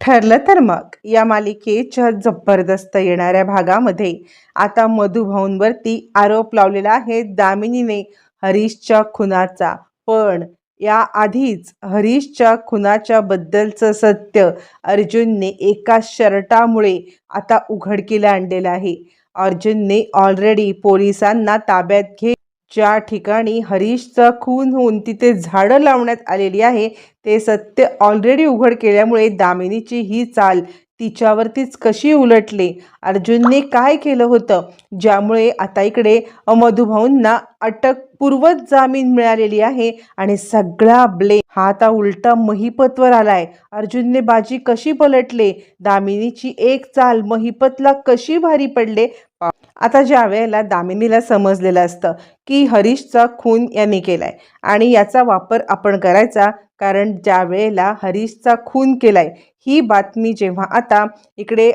ठरलं तर मग. या मालिकेच्या जबरदस्त येणाऱ्या भागामध्ये आता मधुभाऊंवरती आरोप लावलेला आहे दामिनीने हरीशच्या खुनाचा. पण या आधीच हरीशच्या खुनाच्या बद्दलचं सत्य अर्जुनने एका शर्टामुळे आता उघडकीला आणलेलं आहे. अर्जुनने ऑलरेडी पोलिसांना ताब्यात घे ज्या ठिकाणी हरीशचा खून होऊन तिथे झाडं लावण्यात आलेली आहे ते सत्य ऑलरेडी उघड केल्यामुळे दामिनीची ही चाल तिच्यावरतीच कशी उलटली? अर्जुनने काय केलं होतं? ज्यामुळे आता इकडे मधुभाऊंना अटकपूर्व जामीन मिळालेली आहे आणि सगळा ब्ले हा आता उलटा महिपतवर आलाय. अर्जुनने बाजी कशी पलटले? दामिनीची एक चाल महिपतला कशी भारी पडले? आता ज्या वेळेला दामिनीला समजलेलं असतं की हरीशचा खून यांनी केलाय आणि याचा वापर आपण करायचा कारण ज्या वेळेला हरीशचा खून केलाय ही बातमी जेव्हा आता इकडे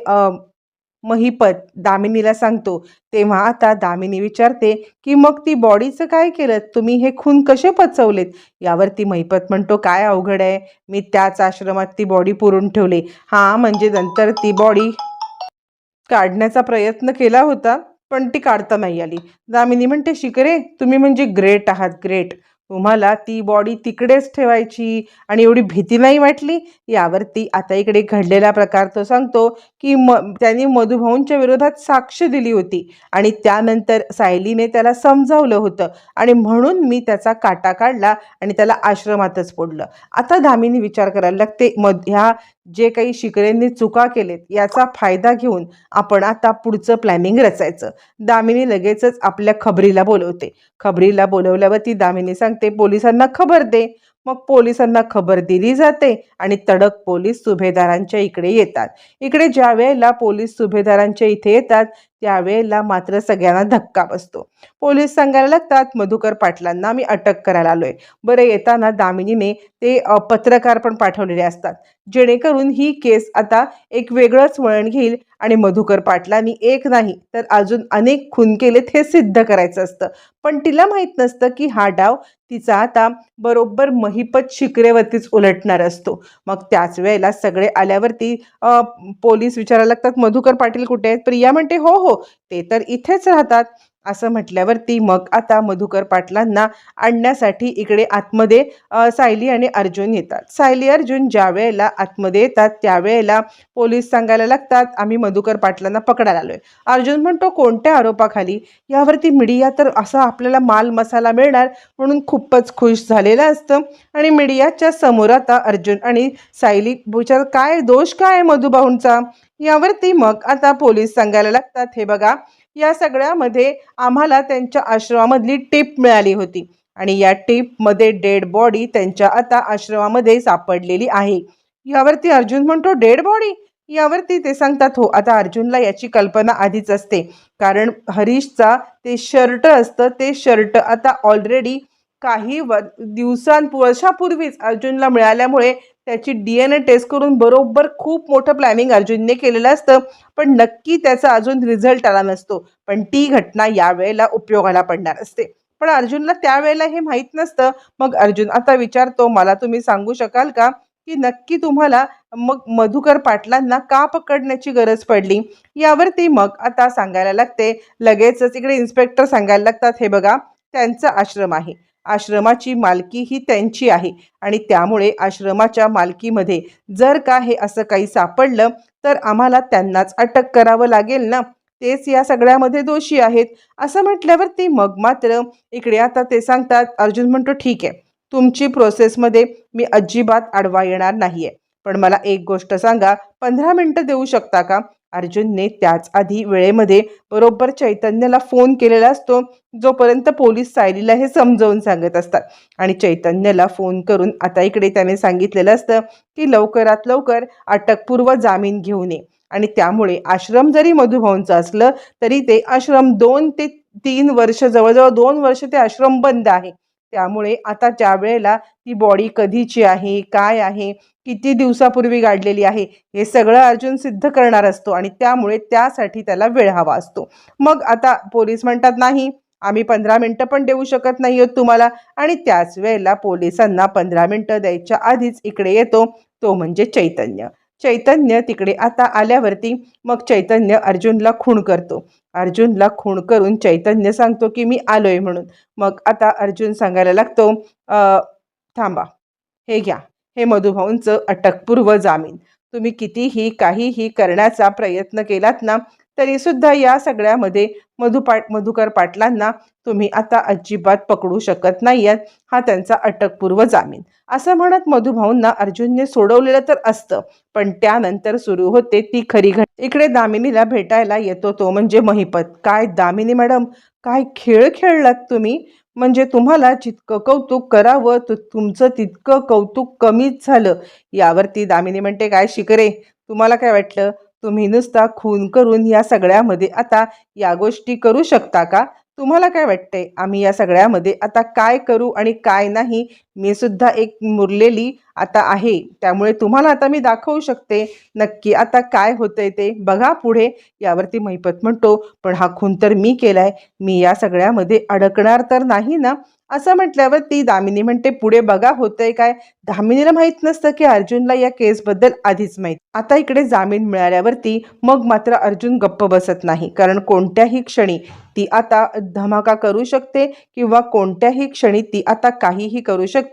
महिपत दामिनीला सांगतो तेव्हा आता दामिनी विचारते की मग ती बॉडीचं काय केलं? तुम्ही हे खून कसे पचवलेत? यावरती महिपत म्हणतो काय अवघड आहे? मी त्याच आश्रमात ती बॉडी पुरून ठेवली. हां म्हणजे नंतर ती बॉडी काढण्याचा प्रयत्न केला होता? पण ती काढता नाही आली. दामिनी म्हणते शिकरे तुम्ही म्हणजे ग्रेट आहात ग्रेट तुम्हाला ती बॉडी तिकडेच ठेवायची आणि एवढी भीती नाही वाटली? यावरती आता इकडे घडलेला प्रकार तो सांगतो की म त्यांनी मधुभाऊंच्या विरोधात साक्ष दिली होती आणि त्यानंतर सायलीने त्याला समजावलं होतं आणि म्हणून मी त्याचा काटा काढला आणि त्याला आश्रमातच पोडलं आता दामिनी विचार करायला लागते मध ह्या जे काही शिकरेंनी चुका केलेत याचा फायदा घेऊन आपण आता पुढचं प्लॅनिंग रचायचं. दामिनी लगेचच आपल्या खबरीला बोलवते. खबरीला बोलवल्यावर ती दामिनी सांगते पोलिसांना खबर दे. मग पोलिसांना खबर दिली जाते आणि तडक पोलीस सुभेदारांच्या इकडे येतात. इकडे ज्या वेळेला पोलीस सुभेदारांच्या इथे येतात त्यावेळेला मात्र सगळ्यांना धक्का बसतो. पोलीस सांगायला लागतात मधुकर पाटलांना मी अटक करायला आलोय. बरं येताना दामिनीने ते पत्रकार पण पाठवलेले असतात. जेणेकरून ही केस आता एक वेगळंच वळण घेईल आणि मधुकर पाटलांनी एक नाही तर अजून अनेक खून केलेत हे सिद्ध करायचं असतं. पण तिला माहीत नसतं की हा डाव तिचा आता बरोबर महिपत शिकरेवरतीच उलटणार असतो. मग त्याच वेळेला सगळे आल्यावरती पोलीस विचारायला लागतात मधुकर पाटील कुठे आहेत? प्रिया म्हणते हो, हो हो ते तर इथेच राहतात. असं म्हटल्यावरती मग आता मधुकर पाटलांना आणण्यासाठी इकडे आतमध्ये सायली आणि अर्जुन येतात. सायली अर्जुन ज्या वेळेला आतमध्ये येतात त्यावेळेला पोलीस सांगायला लागतात आम्ही मधुकर पाटलांना पकडायला आलोय. अर्जुन म्हणतो कोणत्या आरोपाखाली? यावरती मीडिया तर असा आपल्याला माल मसाला मिळणार. म्हणून खूपच खुश झालेलं असतं. आणि मीडियाच्या समोर आता अर्जुन आणि सायली विचार काय दोष काय आहे मधुभाऊंचा? यावरती मग आता पोलीस सांगायला लागतात हे बघा या सगळ्यामध्ये आम्हाला त्यांच्या आश्रमामधली टीप मिळाली होती. आणि या टीपमध्ये डेड बॉडी त्यांच्या आता आश्रमामध्ये सापडलेली आहे. यावरती अर्जुन म्हणतो डेड बॉडी? यावरती ते सांगतात हो आता अर्जुनला याची कल्पना आधीच असते. कारण हरीशचा ते शर्ट असतं ते शर्ट आता ऑलरेडी काही व दिवसां वर्षापूर्वीच अर्जुनला मिळाल्यामुळे त्याची डी एन ए टेस्ट करून बरोबर खूप मोठं प्लॅनिंग अर्जुनने केलेलं असतं. पण नक्की त्याचा अजून रिझल्ट आला नसतो. पण ती घटना यावेळेला उपयोगाला पडणार असते. पण अर्जुनला त्यावेळेला हे माहीत नसतं. मग अर्जुन आता विचारतो मला तुम्ही सांगू शकाल का की नक्की तुम्हाला मग मधुकर पाटलांना का पकडण्याची गरज पडली? यावरती मग आता सांगायला लागते. लगेचच इकडे इन्स्पेक्टर सांगायला लागतात हे बघा त्यांचा आश्रम आहे. आश्रमाची मालकी ही त्यांची आहे. आणि त्यामुळे आश्रमाच्या मालकीमध्ये जर का हे असं काही सापडलं तर आम्हाला त्यांनाच अटक करावं लागेल ना? तेच या सगळ्यामध्ये दोषी आहेत. असं म्हटल्यावरती मग मात्र इकडे आता ते सांगतात अर्जुन म्हणतो ठीक आहे. तुमची प्रोसेसमध्ये मी अजिबात आडवा येणार नाहीये. पण मला एक गोष्ट सांगा. पंधरा मिनटं देऊ शकता का? अर्जुनने त्याच आधी वेळेमध्ये बरोबर चैतन्याला फोन केलेला असतो जोपर्यंत पोलीस सायलीला हे समजावून सांगत असतात. आणि चैतन्याला फोन करून आता इकडे त्याने सांगितलेलं असतं की लवकरात लवकर अटकपूर्व जामीन घेऊन ये. आणि त्यामुळे आश्रम जरी मधुभाऊंचं असलं तरी ते आश्रम दोन ते तीन वर्ष जवळजवळ दोन वर्ष ते आश्रम बंद आहे. त्यामुळे आता ज्या वेळेला ती बॉडी कधीची आहे काय आहे किती दिवसापूर्वी गाडलेली आहे हे सगळं अर्जुन सिद्ध करणार असतो आणि त्यामुळे त्यासाठी त्याला वेळ हवा असतो. मग आता पोलीस म्हणतात नाही आम्ही पंधरा मिनटं पण देऊ शकत नाही आहोत तुम्हाला. आणि त्याच वेळेला पोलिसांना पंधरा मिनटं द्यायच्या आधीच इकडे येतो तो म्हणजे चैतन्य. चैतन्य तिकडे आता आल्यावरती मग चैतन्य अर्जुनला खूण करतो. अर्जुनला खूण करून चैतन्य सांगतो की मी आलोय म्हणून. मग आता अर्जुन सांगायला लागतो थांबा हे घ्या. हे मधुभाऊंचं अटकपूर्व जामीन. तुम्ही कितीही काहीही करण्याचा प्रयत्न केलात ना तरीसुद्धा या सगळ्यामध्ये मधुपाट मधुकर पाटलांना तुम्ही आता अजिबात पकडू शकत नाही आहेत हा त्यांचा अटकपूर्व जामीन. असं म्हणत मधुभाऊंना अर्जुनने सोडवलेलं तर असतं पण त्यानंतर सुरू होते ती खरी घट. इकडे दामिनीला भेटायला येतो तो म्हणजे महिपत. काय दामिनी मॅडम काय खेळ खेळलात तुम्ही? म्हणजे तुम्हाला जितकं कौतुक करावं तर तुमचं तितकं कौतुक कमीच झालं. यावरती दामिनी म्हणते काय शिकरे तुम्हाला काय वाटलं? तुम्ही नुसता खून करून या सगळ्यामध्ये आता या गोष्टी करू शकता का? तुम्हाला काय वाटतंय? आम्ही या सगळ्यामध्ये आता काय करू आणि काय नाही मी सुद्धा एक मुरलेली आता आहे. त्यामुळे तुम्हाला आता मी दाखवू शकते नक्की आता काय होतंय ते. बघा पुढे. यावरती महिपत म्हणतो पण हा खून तर मी केलाय. मी या सगळ्यामध्ये अडकणार तर नाही ना? असं म्हटल्यावर ती दामिनी म्हणते पुढे बघा होतंय काय? दामिनीला माहीत नसतं की अर्जुनला या केसबद्दल आधीच माहीत. आता इकडे जामीन मिळाल्यावरती मग मात्र अर्जुन गप्प बसत नाही. कारण कोणत्याही क्षणी ती आता धमाका करू शकते किंवा कोणत्याही क्षणी ती आता काहीही करू शकते.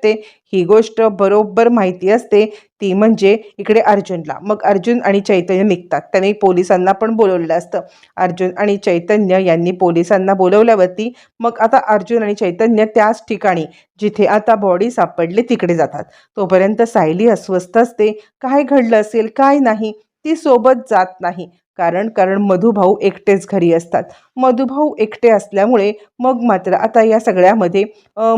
ही गोष्ट बरोबर माहिती असते. ती म्हणजे इकडे अर्जुनला. मग अर्जुन आणि चैतन्य निघतात. त्यांनी पोलिसांना पण बोलवलेलं असतं. अर्जुन आणि चैतन्य यांनी पोलिसांना बोलवल्यावरती मग आता अर्जुन आणि चैतन्य त्याच ठिकाणी जिथे आता बॉडी सापडली तिकडे जातात. तोपर्यंत सायली अस्वस्थ असते. काय घडलं असेल? काय नाही? ती सोबत जात नाही. कारण कारण मधुभाऊ एकटेच घरी असतात. मधुभाऊ एकटे असल्यामुळे मग मात्र आता या सगळ्यामध्ये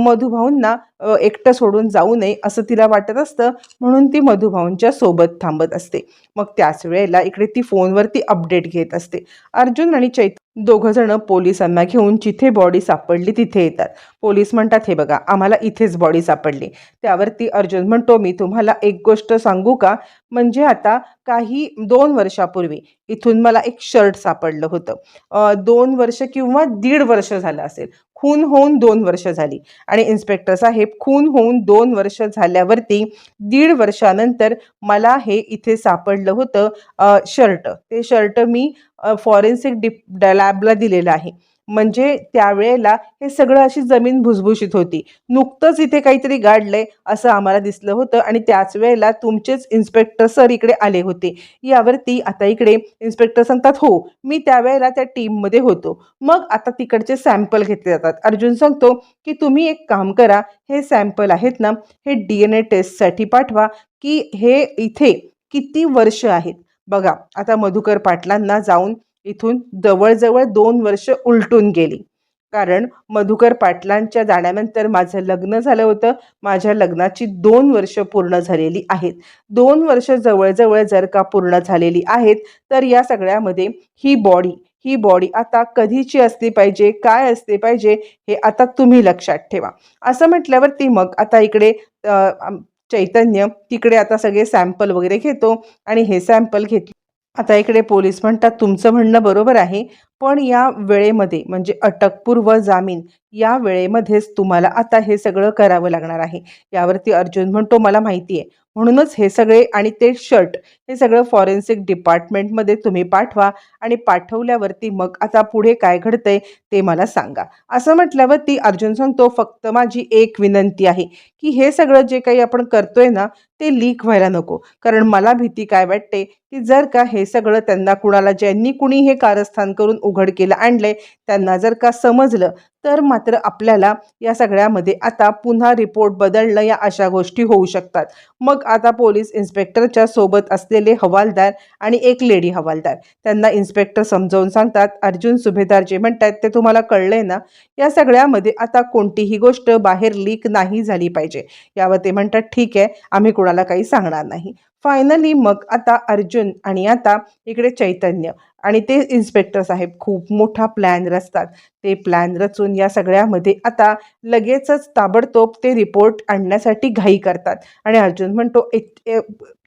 मधुभाऊंना एकटं सोडून जाऊ नये असं तिला वाटत असतं. म्हणून ती मधुभाऊंच्या सोबत थांबत असते. मग त्याच वेळेला इकडे ती फोनवरती अपडेट घेत असते. अर्जुन आणि चैत दोघं जण पोलिसांना घेऊन जिथे बॉडी सापडली तिथे येतात. पोलीस म्हणतात हे बघा आम्हाला इथेच बॉडी सापडली. त्यावरती अर्जुन म्हणतो मी तुम्हाला एक गोष्ट सांगू का? म्हणजे आता काही दोन वर्षापूर्वी इथून मला एक शर्ट सापडलं होतं. दोन वर्ष किंवा दीड वर्ष झालं असेल. खून होऊन दोन वर्ष झाली. आणि इन्स्पेक्टर साहेब खून होऊन दोन वर्ष झाल्यावरती दीड वर्षानंतर मला हे इथे सापडलं होतं शर्ट. ते शर्ट मी फॉरेन्सिक डिप लॅबला दिलेलं आहे. म्हणजे त्यावेळेला हे सगळं अशी जमीन भुसभुशीत होती. नुकतंच इथे काहीतरी गाडलंय असं आम्हाला दिसलं होतं आणि त्याच वेळेला तुमचेच इन्स्पेक्टर सर इकडे आले होते. यावरती आता इकडे इन्स्पेक्टर सांगतात हो मी त्यावेळेला त्या टीममध्ये होतो. मग आता तिकडचे सॅम्पल घेतले जातात. अर्जुन सांगतो की तुम्ही एक काम करा हे सॅम्पल आहेत ना हे डी एन ए टेस्टसाठी पाठवा की हे इथे किती वर्ष आहेत. बघा आता मधुकर पाटलांना जाऊन इथून जवळजवळ दोन वर्ष उलटून गेली. कारण मधुकर पाटलांच्या जाण्यानंतर माझं लग्न झालं होतं. माझ्या लग्नाची दोन वर्ष पूर्ण झालेली आहेत. दोन वर्ष जवळजवळ जर का पूर्ण झालेली आहेत तर या सगळ्यामध्ये ही बॉडी ही बॉडी आता कधीची असली पाहिजे काय असली पाहिजे हे आता तुम्ही लक्षात ठेवा. असं म्हटल्यावरती मग आता इकडे चैतन्य तिकडे आता सगळे सॅम्पल वगैरे घेतो आणि हे सॅम्पल घेत आता इकडे पोलीस म्हणतात तुमचं म्हणणं बरोबर आहे पण या वेळेमध्ये म्हणजे अटकपूर्व जामीन या वेळेमध्येच तुम्हाला आता हे सगळं करावं लागणार आहे. यावरती अर्जुन म्हणतो मला माहिती आहे म्हणूनच हे सगळे आणि ते शर्ट हे सगळं फॉरेन्सिक डिपार्टमेंटमध्ये तुम्ही पाठवा आणि पाठवल्यावरती मग आता पुढे काय घडतंय ते मला सांगा. असं म्हटल्यावरती अर्जुन सांगतो फक्त माझी एक विनंती आहे की हे सगळं जे काही आपण करतोय ना ते लीक व्हायला नको. कारण मला भीती काय वाटते की जर का हे सगळं त्यांना कुणाला ज्यांनी कुणी हे कारस्थान करून उघड केलं आणलंय त्यांना जर का समजलं तर मात्र आपल्याला या सगळ्यामध्ये आता पुन्हा रिपोर्ट बदलणं या अशा गोष्टी होऊ शकतात. मग आता पोलीस इन्स्पेक्टरच्या सोबत असलेले हवालदार आणि एक लेडी हवालदार त्यांना इन्स्पेक्टर समजावून सांगतात अर्जुन सुभेदार जे म्हणतात ते तुम्हाला कळलंय ना? या सगळ्यामध्ये आता कोणतीही गोष्ट बाहेर लीक नाही झाली पाहिजे. यावर ते म्हणतात ठीक आहे आम्ही कुणाला काही सांगणार नाही. फायनली मग आता अर्जुन आणि आता इकडे चैतन्य आणि ते इन्स्पेक्टर साहेब खूप मोठा प्लॅन रचतात. ते प्लॅन रचून या सगळ्यामध्ये आता लगेचच ताबडतोब ते रिपोर्ट आणण्यासाठी घाई करतात. आणि अर्जुन म्हणतो "एक-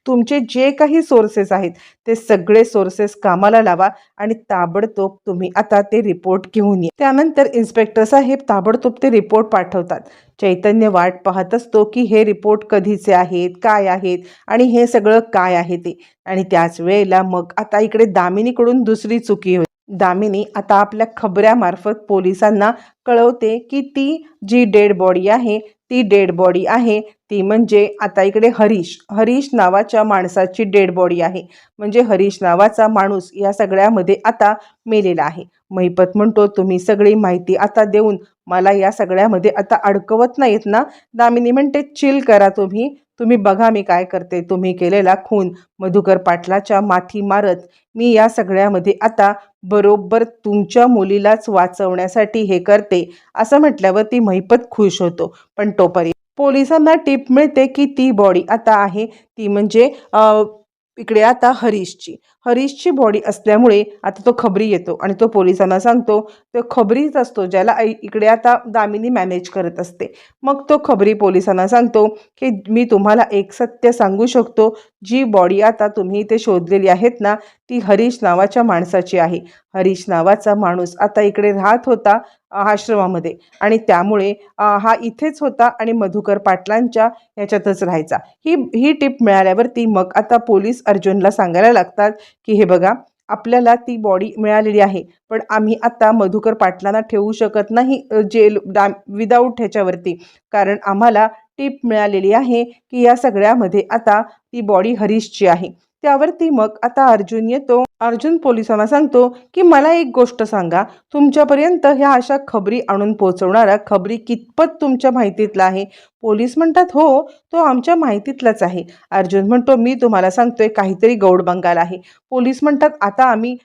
तुमचे जे काही सोर्सेस आहेत ते सगळे सोर्सेस कामाला लावा आणि ताबडतोब तुम्ही आता ते रिपोर्ट घेऊन या. त्यानंतर इन्स्पेक्टर साहेब ताबडतोब ते रिपोर्ट पाठवतात. चैतन्य वाट पाहत असतो की हे रिपोर्ट कधीचे आहेत काय आहेत आणि हे सगळं काय आहे ते. आणि त्याच वेळेला मग आता इकडे दामिनीकडून दुसरी चुकी होती. दामिनी आता आपल्या खबऱ्यामार्फत पोलिसांना कळवते की ती जी डेड बॉडी आहे ती डेड बॉडी आहे. ती म्हणजे आता इकडे हरीश. हरीश नावाच्या माणसाची डेड बॉडी आहे. म्हणजे हरीश नावाचा माणूस या सगळ्यामध्ये आता मेलेला आहे. महिपत म्हणतो तुम्ही सगळी माहिती आता देऊन मला या सगळ्यामध्ये आता अडकवत नाहीत ना? दामिनी म्हणते चिल करा तुम्ही. तुम्ही बघा मी काय करते. तुम्ही केलेला खून मधुकर पाटलाच्या माथी मारत मी या सगळ्यामध्ये आता बरोबर तुमच्या मुलीलाच वाचवण्यासाठी हे करते असं म्हटल्यावर ती महिपत खुश होतो. पण तोपर्यंत पोलिसांना टीप मिळते की ती बॉडी आता आहे. ती म्हणजे इकडे आता हरीशची. हरीशची बॉडी असल्यामुळे आता तो खबरी येतो आणि तो पोलिसांना सांगतो तो खबरीच असतो ज्याला इकडे आता दामिनी मॅनेज करत असते. मग तो खबरी पोलिसांना सांगतो की मी तुम्हाला एक सत्य सांगू शकतो जी बॉडी आता तुम्ही इथे शोधलेली आहेत ना ती हरीश नावाच्या माणसाची आहे. हरीश नावाचा माणूस आता इकडे राहत होता आश्रमामध्ये आणि त्यामुळे हा इथेच होता आणि मधुकर पाटलांच्या ह्याच्यातच राहायचा. ही ही टिप मिळाल्यावरती मग आता पोलीस अर्जुनला सांगायला लागतात की हे बघा आपल्याला ती बॉडी मिळालेली आहे. पण आम्ही आता मधुकर पाटलांना ठेवू शकत नाही जेल डा विदाऊट ह्याच्यावरती. कारण आम्हाला टीप मिळालेली आहे की या सगळ्यामध्ये आता ती बॉडी हरीशची आहे. त्यावरती मग आता अर्जुन येतो. अर्जुन पोलिसांना सांगतो की मला एक गोष्ट सांगा. तुमच्यापर्यंत ह्या अशा खबरी आणून पोहोचवणारा खबरी कितपत तुमच्या माहितीतला आहे? पोलीस म्हणतात हो तो आमच्या माहितीतलाच आहे. अर्जुन म्हणतो मी तुम्हाला सांगतोय काहीतरी गौड बंगाल आहे. पोलीस म्हणतात आता आम्ही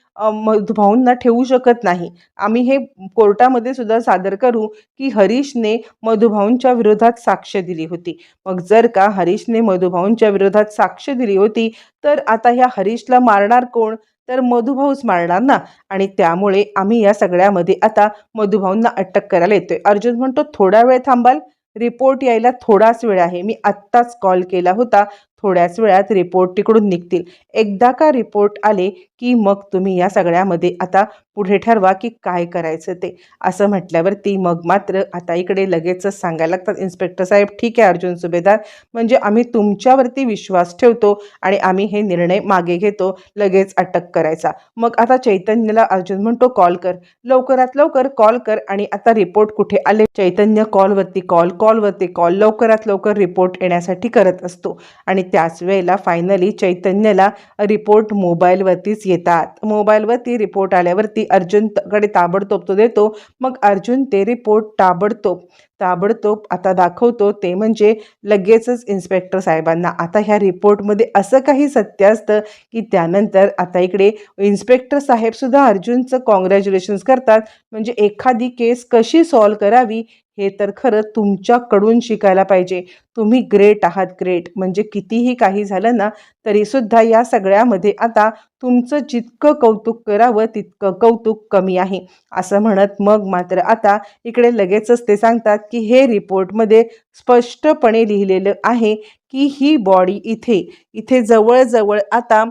मधुभाऊंना ठेवू शकत नाही. आम्ही हे कोर्टामध्ये सुद्धा सादर करू की हरीशने मधुभाऊंच्या विरोधात साक्ष दिली होती. मग जर का हरीशने मधुभाऊंच्या विरोधात साक्ष दिली होती तर आता ह्या हरीशला मारणार कोण? तर मधुभाऊच मारणार ना? आणि त्यामुळे आम्ही या सगळ्यामध्ये आता मधुभाऊंना अटक करायला येतोय. अर्जुन म्हणतो थोडा वेळ थांबाल. रिपोर्ट यायला थोडाच वेळ आहे. मी आत्ताच कॉल केला होता. थोड्याच वेळात रिपोर्ट तिकडून निघतील. एकदा का रिपोर्ट आले की मग तुम्ही या सगळ्यामध्ये आता पुढे ठरवा की काय करायचं ते. असं म्हटल्यावरती मग मात्र आता इकडे लगेचच सांगायला लागतात. इन्स्पेक्टर साहेब ठीक आहे अर्जुन सुभेदार. म्हणजे आम्ही तुमच्यावरती विश्वास ठेवतो आणि आम्ही हे निर्णय मागे घेतो लगेच अटक करायचा. मग आता चैतन्यला अर्जुन म्हणतो कॉल कर. लवकरात लवकर कॉल कर आणि आता रिपोर्ट कुठे आले? चैतन्य कॉलवरती कॉल कॉलवरती कॉल लवकरात लवकर रिपोर्ट येण्यासाठी करत असतो. आणि त्याच वेळेला फायनली चैतन्यला रिपोर्ट मोबाईलवरतीच येतात. मोबाईलवरती रिपोर्ट आल्यावरती अर्जुनकडे ताबडतोब तो देतो. मग अर्जुन ते रिपोर्ट ताबडतोब ताबडतोब आता दाखवतो. ते म्हणजे लगेचच इन्स्पेक्टर साहेबांना आता ह्या रिपोर्टमध्ये असं काही सत्य असतं की त्यानंतर आता इकडे इन्स्पेक्टर साहेबसुद्धा अर्जुनचं कॉंग्रॅच्युलेशन्स करतात. म्हणजे एखादी केस कशी सॉल्व करावी हे तर खरं तुमच्याकडून शिकायला पाहिजे. तुम्ही ग्रेट आहात ग्रेट म्हणजे कितीही काही झालं ना तरीसुद्धा या सगळ्यामध्ये आता तुमचं जितकं कौतुक करावं तितकं कौतुक कमी आहे. असं म्हणत मग मात्र आता इकडे लगेचच ते सांगतात की हे रिपोर्टमध्ये स्पष्टपणे लिहिलेलं आहे की ही बॉडी इथे इथे जवळजवळ आता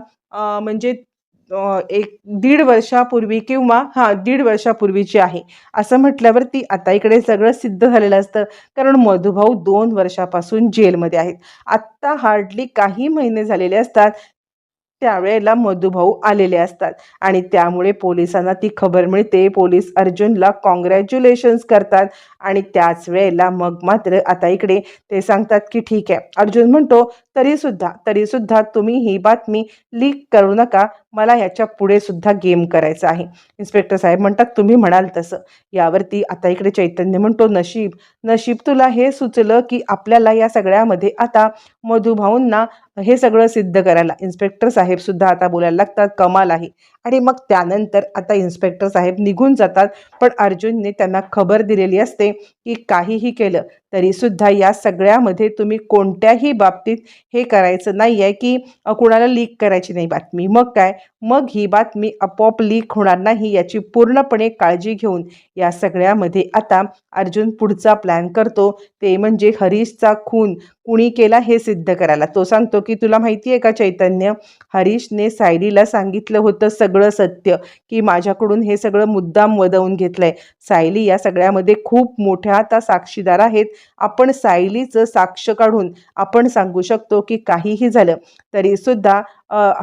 म्हणजे एक दीड वर्षापूर्वी किंवा हां दीड वर्षापूर्वीची आहे. असं म्हटल्यावरती आता इकडे सगळं सिद्ध झालेलं असतं. कारण मधुभाऊ दोन वर्षापासून जेलमध्ये आहेत. आत्ता हार्डली काही महिने झालेले असतात. त्यावेळेला मधुभाऊ आलेले असतात. आणि त्यामुळे पोलिसांना ती खबर मिळते. पोलीस अर्जुनला कॉंग्रॅच्युलेशन्स करतात. आणि त्याच वेळेला मग मात्र आता इकडे ते सांगतात की ठीक आहे. अर्जुन म्हणतो तरीसुद्धा तरीसुद्धा तुम्ही ही बातमी लीक करू नका. मला याच्यापुढे सुद्धा गेम करायचा आहे. इन्स्पेक्टर साहेब म्हणतात तुम्ही म्हणाल तसं. यावरती आता इकडे चैतन्य म्हणतो नशीब नशीब तुला हे सुचलं की आपल्याला या सगळ्यामध्ये आता मधुभाऊंना हे सगळं सिद्ध करायला इन्स्पेक्टर साहेब सुद्धा आता बोलायला लागतात कमाल आहे आणि मग त्यानंतर आता इन्स्पेक्टर साहेब निघून जातात पण अर्जुनने त्यांना खबर दिलेली असते की काहीही केलं तरीसुद्धा या सगळ्यामध्ये तुम्ही कोणत्याही बाबतीत हे करायचं नाही आहे की कुणाला लीक करायची नाही बातमी. मग काय? मग ही बातमी आपोआप लीक होणार नाही याची पूर्णपणे काळजी घेऊन या सगळ्यामध्ये आता अर्जुन पुढचा प्लॅन करतो. ते म्हणजे हरीशचा खून. कुणी केला हे सिद्ध करायला? तो सांगतो की तुला माहिती आहे का चैतन्य? हरीशने सायलीला सांगितलं होतं सगळं सत्य की माझ्याकडून हे सगळं मुद्दाम वदवून घेतलंय. सायली या सगळ्यामध्ये खूप मोठ्या आता साक्षीदार आहेत. आपण सायलीचं साक्ष काढून आपण सांगू शकतो की काहीही झालं तरीसुद्धा सुद्धा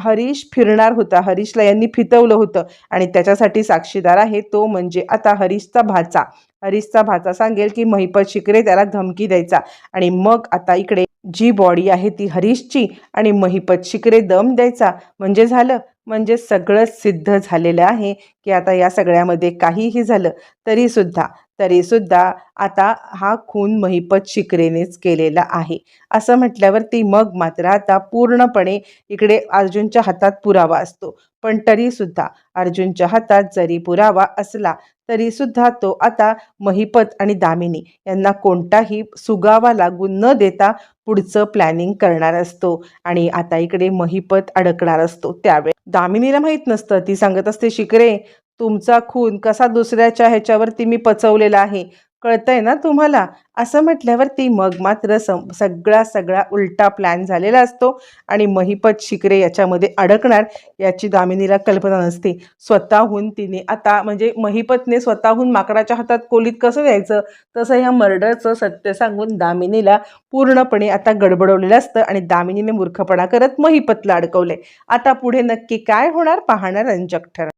हरीश फिरणार होता. हरीशला यांनी फितवलं होतं आणि त्याच्यासाठी साक्षीदार आहे तो म्हणजे आता हरीशचा भाचा. हरीशचा भाचा सांगेल की महिपत शिकरे त्याला धमकी द्यायचा आणि मग आता इकडे जी बॉडी आहे ती हरीशची आणि महिपत शिकरे दम द्यायचा. म्हणजे झालं? म्हणजे सगळं सिद्ध झालेलं आहे की आता या सगळ्यामध्ये काहीही झालं तरीसुद्धा तरीसुद्धा आता हा खून महिपत शिकरेनेच केलेला आहे. असं म्हटल्यावर ती मग मात्र आता पूर्णपणे इकडे अर्जुनच्या हातात पुरावा असतो. पण तरीसुद्धा अर्जुनच्या हातात जरी पुरावा असला तरीसुद्धा तो आता महिपत आणि दामिनी यांना कोणताही सुगावा लागून न देता पुढचं प्लॅनिंग करणार असतो आणि आता इकडे महिपत अडकणार असतो त्यावेळी. दामिनीला माहीत नसतं. ती सांगत असते शिकरे तुमचा खून कसा दुसऱ्याच्या ह्याच्यावरती मी पचवलेला आहे. कळतंय ना तुम्हाला? असं म्हटल्यावरती मग मात्र सम सगळा सगळा उलटा प्लॅन झालेला असतो आणि महिपत शिकरे याच्यामध्ये अडकणार याची दामिनीला कल्पना नसते. स्वतःहून तिने आता म्हणजे महिपतने स्वतःहून माकडाच्या हातात कोलीत कसं द्यायचं तसं ह्या मर्डरचं सत्य सांगून दामिनीला पूर्णपणे आता गडबडवलेलं असतं आणि दामिनीने मूर्खपणा करत महिपतला अडकवले आता पुढे नक्की काय होणार? पाहणं रंजक ठरणार